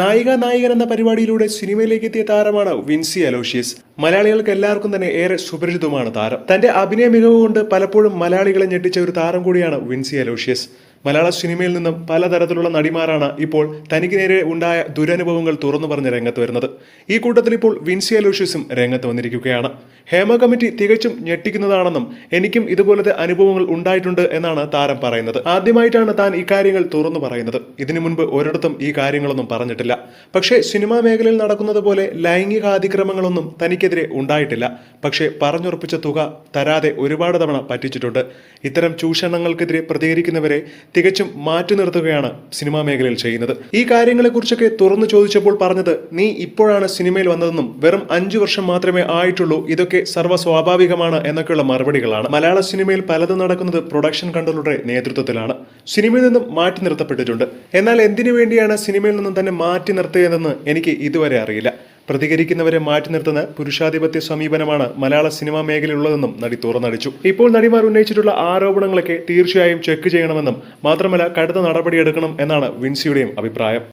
നായിക നായകൻ എന്ന പരിപാടിയിലൂടെ സിനിമയിലേക്ക് എത്തിയ താരമാണ് വിൻസി അലോഷ്യസ്. മലയാളികൾക്ക് എല്ലാവർക്കും തന്നെ ഏറെ സുപരിചിതമാണ് താരം. തന്റെ അഭിനയ മികവ് കൊണ്ട് പലപ്പോഴും മലയാളികളെ ഞെട്ടിച്ച ഒരു താരം കൂടിയാണ് വിൻസി അലോഷ്യസ്. മലയാള സിനിമയിൽ നിന്നും പലതരത്തിലുള്ള നടിമാരാണ് ഇപ്പോൾ തനിക്ക് നേരെ ഉണ്ടായ ദുരനുഭവങ്ങൾ തുറന്നു പറഞ്ഞ് രംഗത്ത് വരുന്നത്. ഈ കൂട്ടത്തിൽ ഇപ്പോൾ വിൻസി അലോഷ്യസും രംഗത്ത് വന്നിരിക്കുകയാണ്. ഹേമ കമ്മിറ്റി തികച്ചും ഞെട്ടിക്കുന്നതാണെന്നും എനിക്കും ഇതുപോലത്തെ അനുഭവങ്ങൾ ഉണ്ടായിട്ടുണ്ട് എന്നാണ് താരം പറയുന്നത്. ആദ്യമായിട്ടാണ് താൻ ഇക്കാര്യങ്ങൾ തുറന്നു പറയുന്നത്. ഇതിനു മുൻപ് ഒരിടത്തും ഈ കാര്യങ്ങളൊന്നും പറഞ്ഞിട്ടില്ല. പക്ഷേ സിനിമാ മേഖലയിൽ നടക്കുന്നത് പോലെ ലൈംഗികാതിക്രമങ്ങളൊന്നും തനിക്കെതിരെ ഉണ്ടായിട്ടില്ല. പക്ഷേ പറഞ്ഞുറപ്പിച്ച തുക തരാതെ ഒരുപാട് തവണ പറ്റിച്ചിട്ടുണ്ട്. ഇത്തരം ചൂഷണങ്ങൾക്കെതിരെ പ്രതികരിക്കുന്നവരെ തികച്ചും മാറ്റി നിർത്തുകയാണ് സിനിമാ മേഖലയിൽ ചെയ്യുന്നത്. ഈ കാര്യങ്ങളെക്കുറിച്ചൊക്കെ തുറന്നു ചോദിച്ചപ്പോൾ പറഞ്ഞത് നീ ഇപ്പോഴാണ് സിനിമയിൽ വന്നതെന്നും വെറും അഞ്ചു വർഷം മാത്രമേ ആയിട്ടുള്ളൂ ഇതൊക്കെ സർവ സ്വാഭാവികമാണ് എന്നൊക്കെയുള്ള മറുപടികളാണ്. മലയാള സിനിമയിൽ പലതും നടക്കുന്നത് പ്രൊഡക്ഷൻ കൺട്രോളുടെ നേതൃത്വത്തിലാണ്. സിനിമയിൽ നിന്നും മാറ്റി നിർത്തപ്പെട്ടിട്ടുണ്ട്. എന്നാൽ എന്തിനു വേണ്ടിയാണ് സിനിമയിൽ നിന്നും തന്നെ മാറ്റി നിർത്തിയതെന്ന് എനിക്ക് ഇതുവരെ അറിയില്ല. പ്രതികരിക്കുന്നവരെ മാറ്റി നിർത്തുന്ന പുരുഷാധിപത്യ സമീപനമാണ് മലയാള സിനിമാ മേഖലയിലുള്ളതെന്നും നടി തുറന്നടിച്ചു. ഇപ്പോൾ നടിമാർ ഉന്നയിച്ചിട്ടുള്ള ആരോപണങ്ങളൊക്കെ തീർച്ചയായും ചെക്ക് ചെയ്യണമെന്നും മാത്രമല്ല കടുത്ത നടപടിയെടുക്കണം എന്നാണ് വിൻസിയുടെയും അഭിപ്രായം.